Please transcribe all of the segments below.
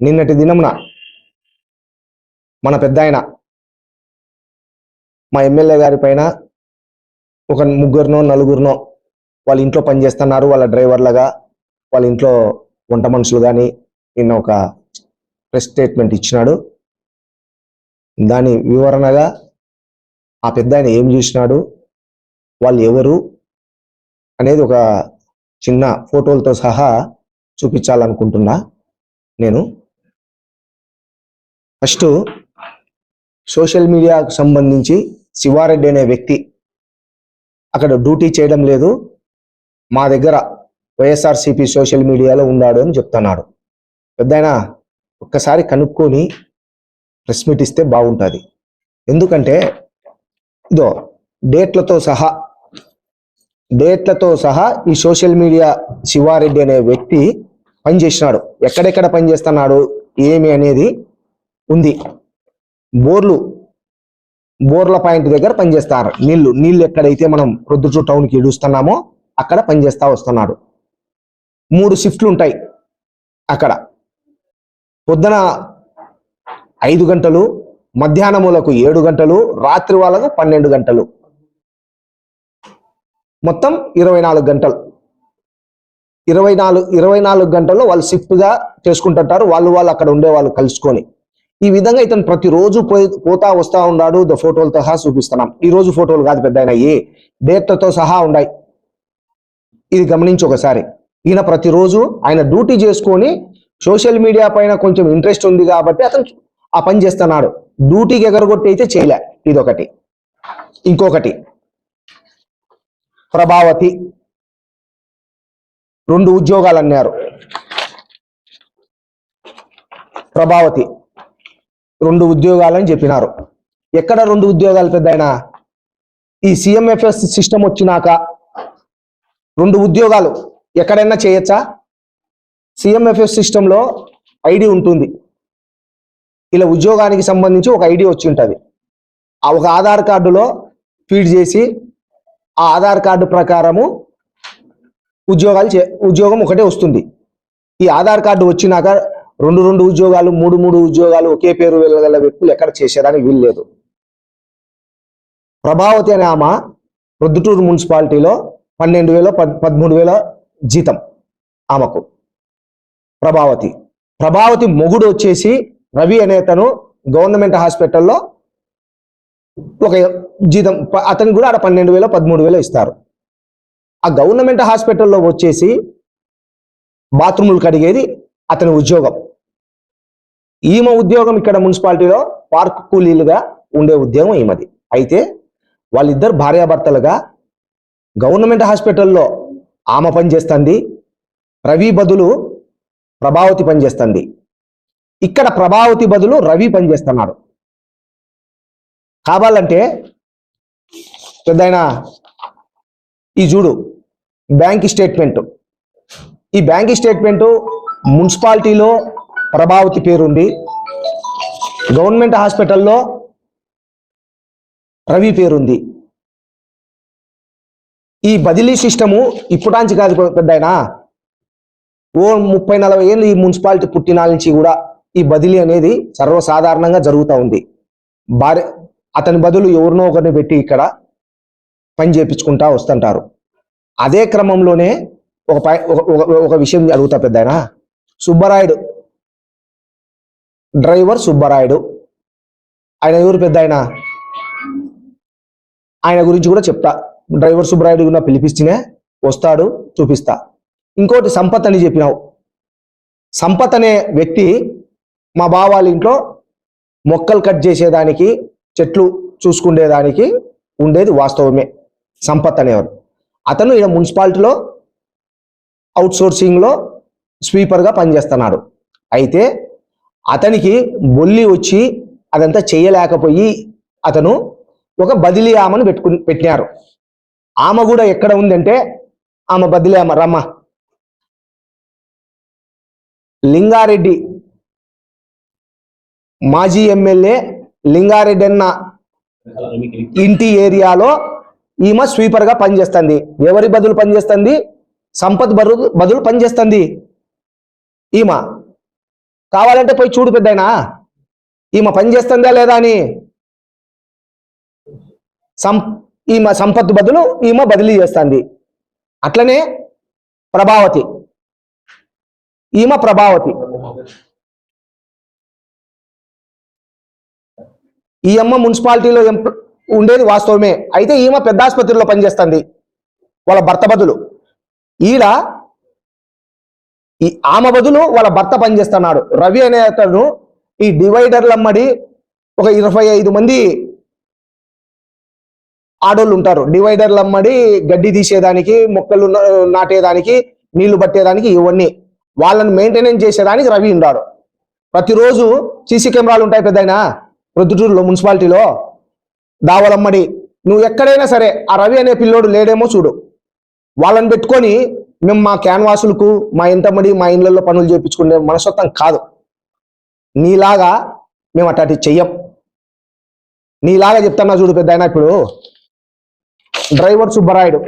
నిన్నటి దినమున మన పెద్ద ఆయన మా ఎమ్మెల్యే గారి పైన ఒక ముగ్గురునో నలుగురినో వాళ్ళ ఇంట్లో పనిచేస్తున్నారు. వాళ్ళ డ్రైవర్లుగా వాళ్ళ ఇంట్లో వంట మనుషులు కానీ నిన్న ఒక ప్రెస్ స్టేట్మెంట్ ఇచ్చినాడు. దాని వివరణగా ఆ పెద్ద ఆయన ఏం చూసినాడు? వాళ్ళు ఎవరు? అనేది ఒక చిన్న ఫోటోలతో సహా చూపించాలనుకుంటున్నా నేను. ఫస్ట్ సోషల్ మీడియాకు సంబంధించి శివారెడ్డి అనే వ్యక్తి అక్కడ డ్యూటీ చేయడం లేదు. మా దగ్గర వైఎస్ఆర్సిపి సోషల్ మీడియాలో ఉన్నాడు అని చెప్తున్నాడు. పెద్దాయన ఒక్కసారి కనుక్కొని ప్రెస్ మీట్ ఇస్తే బాగుంటుంది. ఎందుకంటే ఇదో డేట్లతో సహా డేట్లతో సహా ఈ సోషల్ మీడియా శివారెడ్డి అనే వ్యక్తి పనిచేసినాడు. ఎక్కడెక్కడ పనిచేస్తున్నాడు ఏమి అనేది ఉంది. బోర్లు బోర్ల పాయింట్ దగ్గర పనిచేస్తారు. నీళ్ళు నీళ్ళు ఎక్కడైతే మనం ప్రొద్దుటూరు టౌన్కి ఇడుస్తున్నామో అక్కడ పనిచేస్తా వస్తున్నాడు మూడు షిఫ్ట్లు ఉంటాయి అక్కడ. పొద్దున ఐదు గంటలు మధ్యాహ్నములకు ఏడు గంటలు రాత్రి వాళ్ళకు పన్నెండు గంటలు. మొత్తం ఇరవై నాలుగు గంటలు. ఇరవై నాలుగు ఇరవై నాలుగు గంటల్లో వాళ్ళు షిఫ్ట్గా చేసుకుంటుంటారు. వాళ్ళు వాళ్ళు అక్కడ ఉండే వాళ్ళు కలుసుకొని. ఈ విధంగా ఇతను ప్రతిరోజు పోతా వస్తా ఉన్నాడు. ద ఫోటోలతో సహా చూపిస్తున్నాం. ఈ రోజు ఫోటోలు కాదు పెద్ద ఆయన ఏ డేట్లతో సహా ఉన్నాయి. ఇది గమనించి ఒకసారి. ఈయన ప్రతిరోజు ఆయన డ్యూటీ చేసుకొని సోషల్ మీడియా పైన కొంచెం ఇంట్రెస్ట్ ఉంది కాబట్టి అతను ఆ పని చేస్తున్నాడు. డ్యూటీకి ఎగరగొట్టి అయితే చేయలే. ఇదొకటి. ఇంకొకటి. ప్రభావతి రెండు ఉద్యోగాలు అన్నారు. ప్రభావతి రెండు ఉద్యోగాలని చెప్పినారు. ఎక్కడ రెండు ఉద్యోగాలు పెద్ద ఈ సిఎంఎఫ్ఎస్ సిస్టమ్ వచ్చినాక రెండు ఉద్యోగాలు ఎక్కడైనా చేయొచ్చా? సిఎంఎఫ్ఎస్ సిస్టంలో ఐడి ఉంటుంది. ఇలా ఉద్యోగానికి సంబంధించి ఒక ఐడి వచ్చి ఉంటుంది. ఆ ఒక ఆధార్ కార్డులో ఫీడ్ చేసి ఆ ఆధార్ కార్డు ప్రకారము ఉద్యోగాలు చే ఉద్యోగం ఒకటే వస్తుంది. ఈ ఆధార్ కార్డు వచ్చినాక రెండు రెండు ఉద్యోగాలు మూడు మూడు ఉద్యోగాలు ఒకే పేరు వెళ్ళగల వ్యక్తులు ఎక్కడ చేసేదానికి వీల్లేదు. ప్రభావతి అనే ఆమె ప్రొద్దుటూరు మున్సిపాలిటీలో పన్నెండు వేల పద్ పదమూడు వేల జీతం ఆమెకు. ప్రభావతి. ప్రభావతి మొగుడు వచ్చేసి రవి అనే తను గవర్నమెంట్ హాస్పిటల్లో ఒక జీతం అతనికి కూడా ఆడ పన్నెండు వేల పదమూడు వేలు ఇస్తారు. ఆ గవర్నమెంట్ హాస్పిటల్లో వచ్చేసి బాత్రూములు కడిగేది అతని ఉద్యోగం. ఈమె ఉద్యోగం ఇక్కడ మున్సిపాలిటీలో పార్క్ కూలీలుగా ఉండే ఉద్యోగం ఈమెది. అయితే వాళ్ళిద్దరు భార్యాభర్తలుగా గవర్నమెంట్ హాస్పిటల్లో ఆమె పని చేస్తుంది రవి బదులు ప్రభావతి పనిచేస్తుంది ఇక్కడ ప్రభావతి బదులు రవి పనిచేస్తున్నాడు కావాలంటే పెద్దయినా ఈ చూడు బ్యాంక్ స్టేట్మెంట్. ఈ బ్యాంక్ స్టేట్మెంట్ మున్సిపాలిటీలో ప్రభావతి పేరుంది గవర్నమెంట్ హాస్పిటల్లో రవి పేరుంది. ఈ బదిలీ సిస్టము ఇప్పుడాంచి కాదు పెద్దయినా. ఓ ముప్పై నలభై ఏళ్ళు ఈ మున్సిపాలిటీ పుట్టినాల నుంచి కూడా ఈ బదిలీ అనేది సర్వసాధారణంగా జరుగుతూ ఉంది. భార్య అతని బదులు ఎవరినో ఒకరిని పెట్టి ఇక్కడ పని చేపించుకుంటా వస్తుంటారు. అదే క్రమంలోనే ఒక పై ఒక- ఒక- ఒక విషయం అడుగుతా పెద్ద సుబ్బరాయుడు డ్రైవర్ సుబ్బరాయుడు. ఆయన ఎవరు పెద్ద ఆయన? ఆయన గురించి కూడా చెప్తా. డ్రైవర్ సుబ్బరాయుడు కూడా పిలిపిస్తేనే వస్తాడు చూపిస్తా. ఇంకోటి సంపత్ అని చెప్పినావు. సంపత్ అనే వ్యక్తి మా బావ వాళ్ళ ఇంట్లో మొక్కలు కట్ చేసేదానికి చెట్లు చూసుకునేదానికి ఉండేది వాస్తవమే. సంపత్ అనేవారు అతను ఈయన మున్సిపాలిటీలో అవుట్ సోర్సింగ్లో స్వీపర్గా పనిచేస్తున్నాడు. అయితే అతనికి బొల్లి వచ్చి అదంతా చేయలేకపోయి అతను ఒక బదిలీ ఆమెను పెట్టుకు పెట్టినారు. ఆమె కూడా ఎక్కడ ఉందంటే ఆమె బదిలీ ఆమె రమ్మ. లింగారెడ్డి. మాజీ ఎమ్మెల్యే లింగారెడ్డి అన్న ఇంటి ఏరియాలో ఈమె స్వీపర్గా పనిచేస్తుంది. ఎవరి బదులు పనిచేస్తుంది? సంపత్ బరు బదులు పనిచేస్తుంది. ఈమె. కావాలంటే పోయి చూడు పెద్దయినా. ఈమె పని చేస్తుందా లేదా అని. సం ఈమె సంపత్తు బదులు ఈమె బదిలీ చేస్తుంది. అట్లనే ప్రభావతి. ఈమె ప్రభావతి. ఈ అమ్మ మున్సిపాలిటీలో ఉండేది వాస్తవమే. అయితే ఈమె పెద్ద ఆసుపత్రిలో పనిచేస్తుంది. వాళ్ళ భర్త బదులు. ఈడ ఈ ఆమె బదులు వాళ్ళ భర్త పనిచేస్తున్నాడు. రవి అనే అతను ఈ డివైడర్లు అమ్మడి ఒక ఇరవై ఐదు మంది ఆడోళ్ళు ఉంటారు. డివైడర్లు అమ్మడి గడ్డి తీసేదానికి మొక్కలు నాటేదానికి నీళ్ళు పట్టేదానికి ఇవన్నీ. వాళ్ళని మెయింటెనెన్స్ చేసేదానికి రవి ఉన్నాడు ప్రతిరోజు సీసీ కెమెరాలు ఉంటాయి పెద్దయినా ప్రొద్దుటూరులో మున్సిపాలిటీలో. దావలమ్మడి. నువ్వు ఎక్కడైనా సరే ఆ రవి అనే పిల్లోడు లేడేమో చూడు. వాళ్ళని పెట్టుకొని మేము మా క్యాన్వాసులకు మా ఇంటమ్మడి మా ఇళ్ళల్లో పనులు చేయించుకునే మనస్తత్వం కాదు. నీలాగా మేము అట్లాంటి చెయ్యం. నీలాగా చెప్తున్నా చూడు పెద్ద ఇప్పుడు. డ్రైవర్ సుబ్బరాయుడు.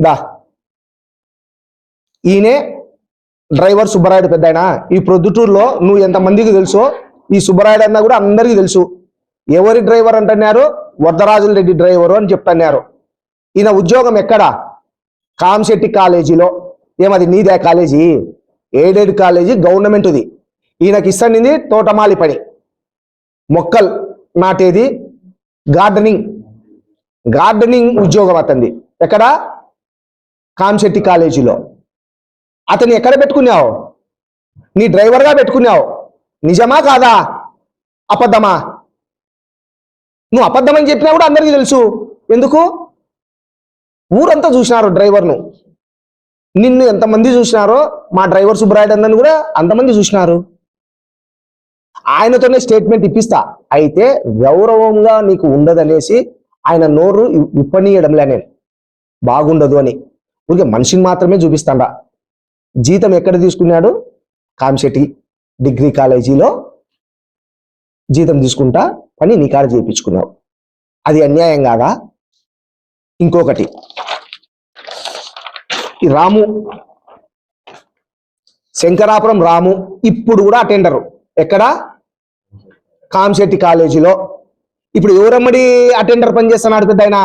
దా. ఈయనే డ్రైవర్ సుబ్బరాయుడు పెద్ద ఈ ప్రొద్దుటూరులో నువ్వు ఎంతమందికి తెలుసో ఈ సుబ్బరాయుడు అన్నా కూడా అందరికీ తెలుసు. ఎవరి డ్రైవర్ అంటున్నారు? వరదరాజుల రెడ్డి డ్రైవరు అని చెప్తున్నారు. ఈయన ఉద్యోగం ఎక్కడ? కామశెట్టి కాలేజీలో. ఏమది? నీదే కాలేజీ? Aided college గవర్నమెంట్ది. ఈయనకి ఇస్తండింది తోటమాలి పని మొక్కలు నాటేది గార్డెనింగ్. గార్డెనింగ్ ఉద్యోగం అతంది ఎక్కడ? కామశెట్టి కాలేజీలో. అతన్ని ఎక్కడ పెట్టుకున్నావు? నీ డ్రైవర్గా పెట్టుకున్నావు. నిజమా కాదా? అబద్ధమా? నువ్వు అబద్ధమని చెప్పినా కూడా అందరికీ తెలుసు. ఎందుకు? ఊరంతా చూసినారు డ్రైవర్ను. నిన్ను ఎంతమంది చూసినారో మా డ్రైవర్ సుబ్బరాయుడు అందరిని కూడా అంతమంది చూసినారు. ఆయనతోనే స్టేట్మెంట్ ఇప్పిస్తా. అయితే గౌరవంగా నీకు ఉండదనేసి ఆయన నోరు ఇప్పనీయడంలే నేను. బాగుండదు అని. ఊరికే మనిషిని మాత్రమే చూపిస్తాడా. జీతం ఎక్కడ తీసుకున్నాడు? కామిశెట్టి డిగ్రీ కాలేజీలో జీతం తీసుకుంటా పని నీకాడ చేయించుకున్నావు. అది అన్యాయం కాదా? ఇంకొకటి. ఈ రాము శంకరాపురం రాము ఇప్పుడు కూడా అటెండరు ఎక్కడ? కామశెట్టి కాలేజీలో. ఇప్పుడు ఎవరమ్మడి అటెండర్ పనిచేస్తున్నాడు పెద్ద ఆయన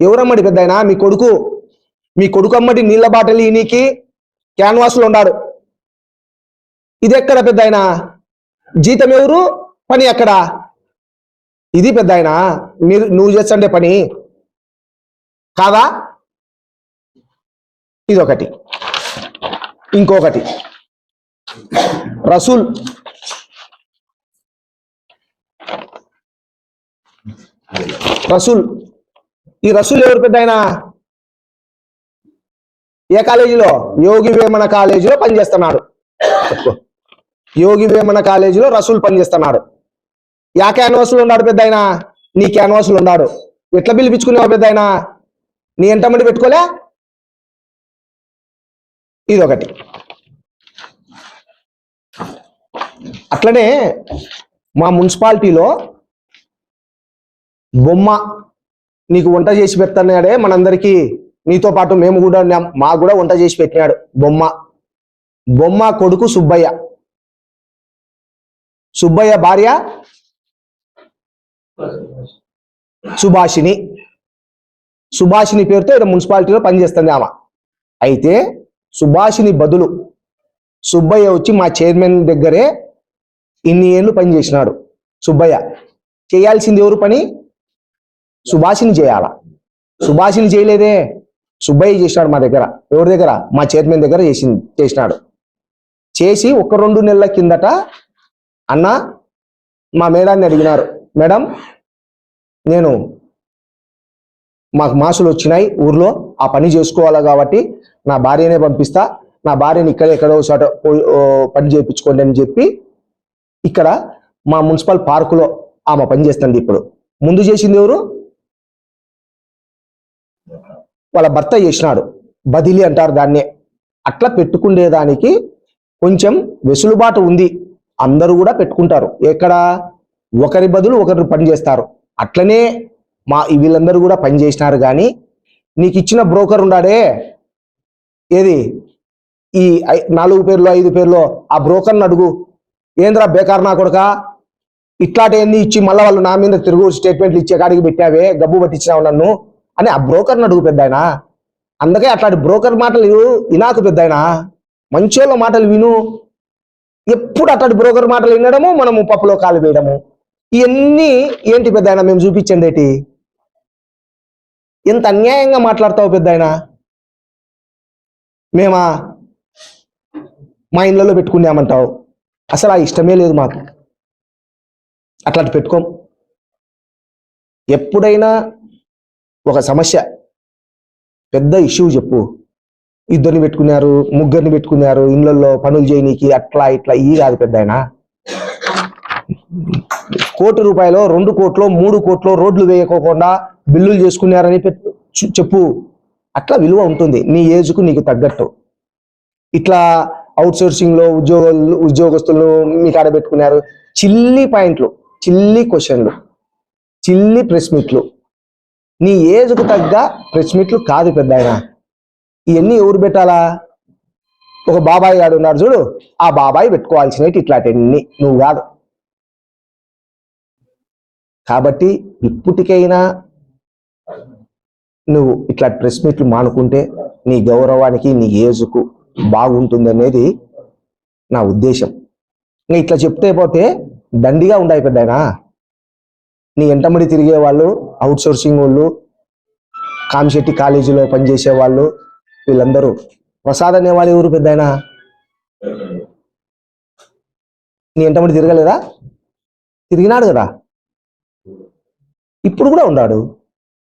ఎవరమ్మడి పెద్ద ఆయన మీ కొడుకు. మీ కొడుకు అమ్మడి నీళ్ళ బాటలు ఈయనకి క్యాన్వాస్లో ఉన్నాడు ఇది ఎక్కడ పెద్ద ఆయన జీతం ఎవరు? పని ఎక్కడ? ఇది పెద్ద ఆయన మీరు నువ్వు చేస్తుండే పని. కాదా? ఇదొకటి. ఇంకొకటి. రసూల్ రసూల్. ఈ రసూల్ ఎవరు పెద్ద ఆయన? ఏ కాలేజీలో? యోగి వేమన కాలేజీలో పనిచేస్తున్నాడు. యోగి వేమన కాలేజీలో రసూల్ పనిచేస్తున్నాడు. యా క్యాన్వాసులు ఉన్నాడు పెద్ద ఆయన? నీ క్యాన్వాసులు ఉన్నాడు. ఎట్లా పిలిపించుకునేవా పెద్ద ఆయన? నీ ఎంతమంది పెట్టుకోలే? ఇదొకటి. అట్లనే మా మున్సిపాలిటీలో బొమ్మ నీకు వంట చేసి పెడుతున్నాడే మనందరికీ. నీతో పాటు మేము కూడా ఉన్నాం. మాకు కూడా వంట చేసి పెట్టినాడు బొమ్మ. బొమ్మ కొడుకు సుబ్బయ్య. సుబ్బయ్య భార్య సుభాషిని సుభాషిని పేరుతో ఇక్కడ మున్సిపాలిటీలో పనిచేస్తుంది ఆమె. అయితే సుభాషిని బదులు సుబ్బయ్య వచ్చి మా చైర్మన్ దగ్గరే ఇన్ని ఏళ్ళు పనిచేసినాడు సుబ్బయ్య. చేయాల్సింది ఎవరు పని? సుభాషిని చేయాల? సుభాషిని చేయలేదే. సుబ్బయ్య చేసినాడు మా దగ్గర. ఎవరి దగ్గర? మా చైర్మన్ దగ్గర చేసింది చేసినాడు. చేసి ఒక రెండు నెలల కిందట అన్న మా మేడాన్ని అడిగినారు. మేడం నేను మాకు మాసులు వచ్చినాయి ఊర్లో ఆ పని చేసుకోవాలి కాబట్టి నా భార్యనే పంపిస్తా నా భార్యని ఇక్కడ ఎక్కడో చోట పని చేయించుకోండి అని చెప్పి ఇక్కడ మా మున్సిపల్ పార్కులో ఆమె పని చేస్తుంది ఇప్పుడు. ముందు చేసింది ఎవరు? వాళ్ళ భర్త చేసినాడు. బదిలీ అంటారు దాన్నే. అట్లా పెట్టుకునేదానికి కొంచెం వెసులుబాటు ఉంది. అందరూ కూడా పెట్టుకుంటారు. ఎక్కడ? ఒకరి బదులు ఒకరు పని చేస్తారు. అట్లనే మా వీళ్ళందరూ కూడా పని చేసినారు కానీ నీకు ఇచ్చిన బ్రోకర్ ఉన్నాడే? ఏది? ఈ నాలుగు పేర్లో ఐదు పేర్లో ఆ బ్రోకర్ని అడుగు. ఏంద్రా బేకార్ నా కొడుక? ఇట్లాంటివన్నీ ఇచ్చి మళ్ళీ వాళ్ళు నా మీద తిరుగు స్టేట్మెంట్లు ఇచ్చే కాడికి పెట్టావే గబ్బు పట్టించినావు నన్ను అని ఆ బ్రోకర్ని అడుగు పెద్దాయన. అందుకే అట్లాంటి బ్రోకర్ మాటలు వినాకు పెద్దాయన. మంచోళ్ళ మాటలు విను. ఎప్పుడు అట్లాంటి బ్రోకర్ మాటలు వినడము మనము పప్పులో కాలు వేయడము. ఇవన్నీ ఏంటి పెద్దాయన మేము చూపించండి ఇంత ఎంత అన్యాయంగా మాట్లాడతావు పెద్దాయన? మేమా? మా ఇళ్ళలో పెట్టుకున్నామంటావు అసలు ఆ ఇష్టమే లేదు మాకు. అట్లాంటి పెట్టుకోం. ఎప్పుడైనా ఒక సమస్య. పెద్ద ఇష్యూ చెప్పు. ఇద్దరిని పెట్టుకున్నారు ముగ్గురిని పెట్టుకున్నారు ఇళ్ళల్లో పనులు చేయనీకి అట్లా ఇట్లా ఈ కాదు పెద్ద ఆయన కోటి రూపాయలు రెండు కోట్లు మూడు కోట్లు రోడ్లు వేయకోకుండా బిల్లులు చేసుకున్నారని పెట్టు చెప్పు. అట్లా విలువ ఉంటుంది. నీ ఏజ్కు నీకు తగ్గట్టు. ఇట్లా అవుట్ సోర్సింగ్లో ఉద్యోగులు ఉద్యోగస్తులు మీ కాడ పెట్టుకున్నారు. చిల్లి పాయింట్లు చిల్లి క్వశ్చన్లు చిల్లి ప్రెస్ మీట్లు. నీ ఏజ్కు తగ్గ ప్రెస్ మీట్లు కాదు పెద్ద ఆయన ఇవన్నీ ఎవరు పెట్టాలా? ఒక బాబాయ్ గాడు ఉన్నాడు చూడు. ఆ బాబాయ్ పెట్టుకోవాల్సినవి ఇట్లాంటివన్నీ. నువ్వు కాదు. కాబట్టి ఇప్పటికైనా నువ్వు ఇట్లా ప్రెస్ మీట్లు మానుకుంటే నీ గౌరవానికి నీ ఏజుకు బాగుంటుంది అనేది నా ఉద్దేశం. ఇంకా ఇట్లా చెప్తే పోతే దండిగా ఉండాయి పెద్దాయనా నీ ఎంటమడి తిరిగే వాళ్ళు అవుట్ సోర్సింగ్ వాళ్ళు కామిశెట్టి కాలేజీలో పనిచేసే వాళ్ళు వీళ్ళందరూ ప్రసాద్ అనేవాళ్ళు ఎవరు పెద్దాయనా? నీ ఎంటమడి తిరగలేదా? తిరిగినాడు కదా? ఇప్పుడు కూడా ఉన్నాడు.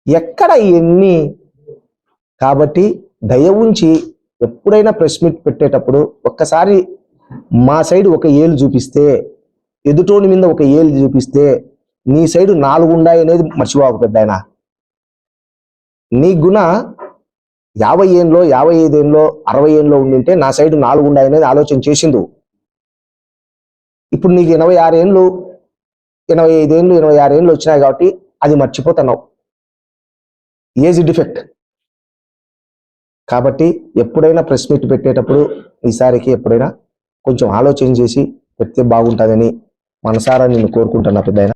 ఎక్కడ ఇవన్నీ కాబట్టి దయ ఉంచి ఎప్పుడైనా ప్రెస్ మీట్ పెట్టేటప్పుడు ఒక్కసారి మా సైడ్ ఒక ఏలు చూపిస్తే ఎదుటోని మీద ఒక ఏలు చూపిస్తే నీ సైడు నాలుగు ఉన్నాయి అనేది మర్చిపోక పెద్ద ఆయన నీ గుణ యాభై ఏళ్ళలో యాభై ఐదేళ్ళలో అరవై ఏళ్ళలో ఉండింటే నా సైడ్ నాలుగు ఉన్నాయి అనేది ఆలోచన చేసిండు. ఇప్పుడు నీకు ఎనభై ఆరు ఏళ్ళు ఎనభై ఐదేళ్ళు ఎనభై ఆరు ఏళ్ళు వచ్చినాయి కాబట్టి అది మర్చిపోతున్నావు. ఏజ్ డిఫెక్ట్ కాబట్టి ఎప్పుడైనా ప్రెస్ మీట్ పెట్టేటప్పుడు ఈసారికి ఎప్పుడైనా కొంచెం ఆలోచన చేసి పెడితే బాగుంటుందని మనసారా నేను కోరుకుంటున్నా పెద్ద